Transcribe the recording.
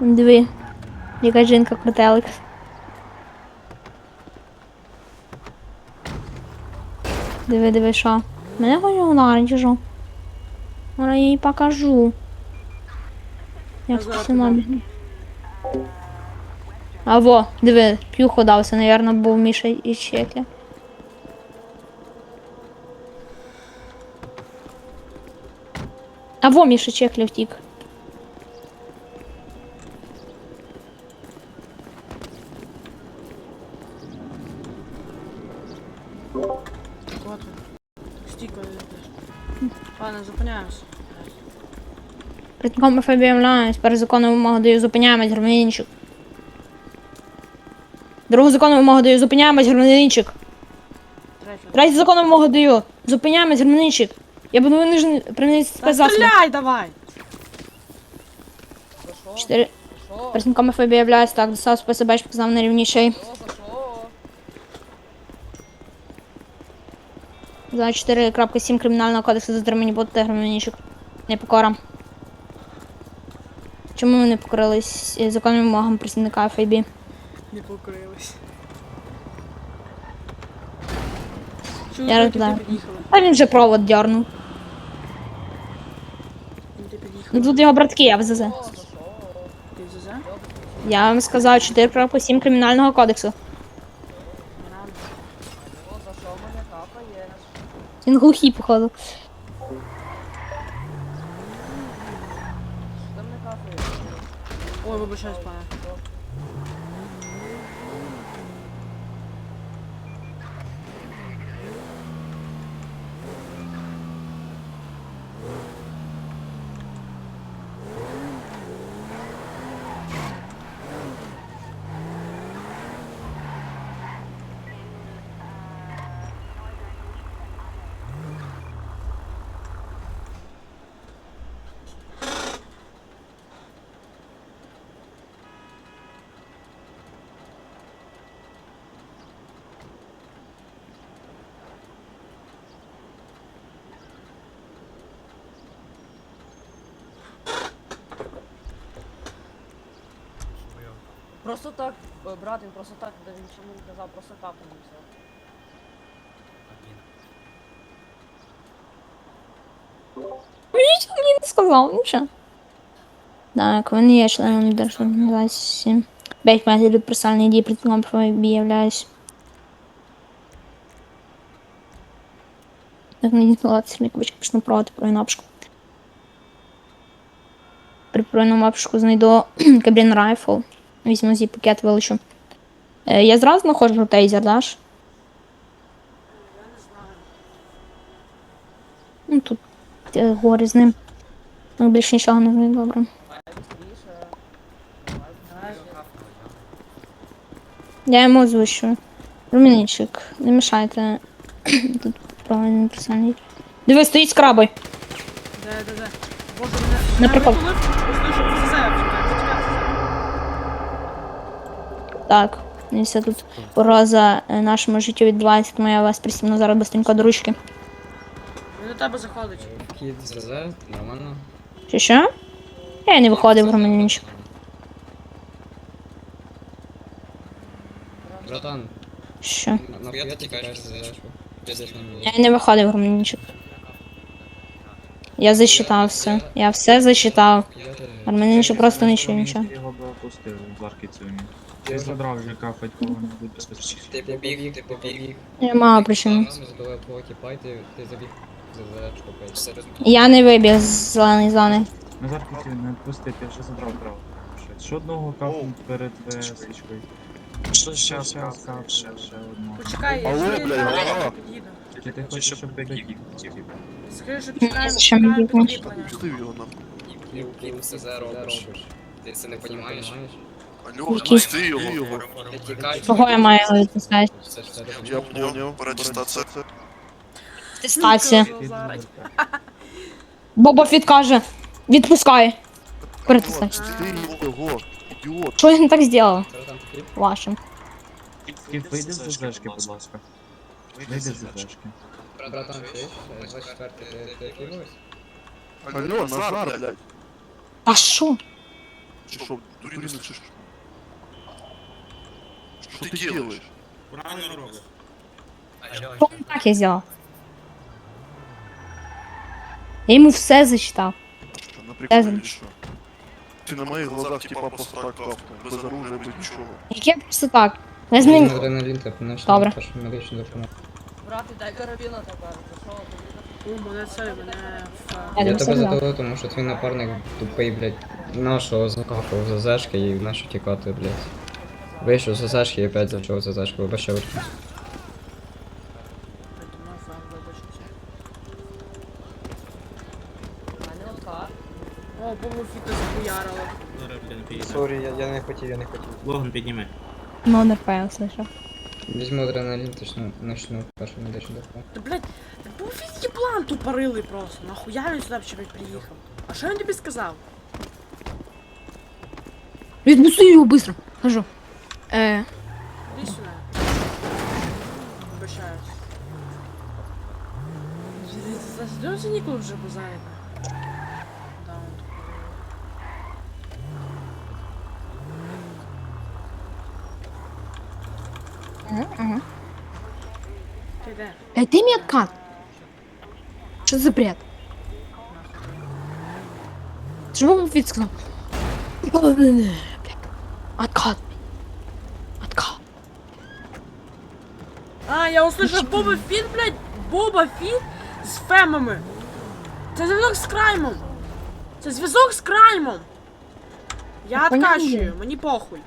Диви. Яка жінка крутелик. Диви, диви, що. Мене хоче ударити, чи що? Зараз я їй покажу. Як це мамі. А во, диви, п'юху дався, навірно, був Міша і Чеки. А во, Міша Чеклі втік. Коти. Стійко йдеш. Ладно, зупиняємось. При такому фабіємляємось, перед законом вимогу даю зупиняємось, громадянчик. Другу закону вимогу даю, зупиняємось, громадянчик. Третій закону вимогу даю, зупиняємось, громадянчик. Я буду винужден принести тебе засобу. Стріляй давай! Чотири. Працівниками ФБ являюсь так, достав на познав найрівніший. За 4.7 Кримінального кодексу затримані боти та громадянічок. Непокора. Чому ми не покрились е, законним вимогам працівника ФАБ? Не покрились. Я розглядаю. А він вже провод дернув. Ну тут його братки, я в ЗЗ. Я вам сказав 4 по 7 кримінального кодексу. Він глухий, походу. Ой, вибачаюсь, пане. Просто так, е, брат, він просто так, де він чому не казав, просто так мені все. Нічого мені не сказав, нічого. Так, він є членом держорганізації. 5 метрів від присальної дії ФБ являюсь. Так, не дізнала цільник почну проводити про обшуку. При проведеному обшуку знайду кабін райфл. Візьму зі пакет вилучу. Е, я зразу знаходжу тейзер, даш? Ну тут е, гори з ним. Ну, більше нічого не знаю, добре. Я йому озвучу. Руміничок, не мішайте. Тут правильно писання. Диви, стоїть з крабою. Де, де, де? Боже, мене... На прикол. витулив. Так, і тут пороза е, нашому життю відбувається, тому я вас присягну зараз быстренько до ручки. Він до тебе заходить. Кіт ЗЗ, нормально. Що що? Я не виходив громадянчик. Братан, Що? нахуя ти мене. Я не виходив громадянчик. Я зачитав все. Я все зачитав. Я ти- Громадянчик просто не чує нічого. Його би в арки цьому. Ти задрав вже кафать кого-небудь безпечно. Ти побіг, ти побіг. Я по окіпай, ти, забіг Я не вибіг з зеленої зони. На зарки цю не відпустити, я вже задрав право. Ще одного кафу перед е, свічкою. Ще ще ще ще ще одного. Почекай, я скажу, блядь, під'їду. Чи ти хочеш, щоб беків хотів? Скажи, що чекаємо, Зачем чекаємо бігти? підкріплення. Пустив його нахуй. Кіт ЗЗ робиш. Ти це не розумієш? Алло, Який? пусти його. Чого я маю? Все ж тебе Я поняв, передістація. Атестація. Зараз. Боба Фіт каже. Відпускай. Перетискай. Пусти його, ідіот. Що я не так зробила? Ти Вашим. Кіт, вийди з ЗЗшки, будь ласка. Вийди з ЗЗшки. Братан, ти? 24 ти ти кинулась? Алло, Назар, блядь. А що? Ты что, дурина чи що? Что ты делаешь? Правильно робиш. Так я сделал. Я ему все зачитав. Что, на приколе Даже. или что? Ты на моих глазах типа просто так капнул, без оружия, без ничего. Яке просто так. Не змін... Візьми адреналін та помочь Добре. нам першу медичну допомогу. Брати, дай карабіна тепер. У, мене це, мене... в- Я не тебе задавив, тому що твій напарник тупий, блядь, нашого закапав за зашки і нашу тікати, блядь. Вийшов за зашки і опять зайшов за зашки, вибачте. Не. О, Бобу Фіта. Сорі, я, я не хотів, я не хотів. Логан підніми. Номер файл слышав. Візьму адреналін, точно начну першу медичну допомогу. Та, блядь, та Фіт єблан тупорилий просто. Нахуя він сюди взагалі приїхав? А що він тобі сказав? Відбуси його быстро. Кажу. Е, Іди сюди. Вибачаюсь. Зайдемся ніколи вже базарити. Да, он тупорилий. ага, ага. Ти де? Е, ти откат. Що за бред? Він Фіт сказав? Блядь. Откат. Откат. А, я услышав Боба Фіт, блядь, Боба Фіт з фемами. Це зв'язок з краймом. Це зв'язок з краймом. Я Понятно. откачую, мені похуй.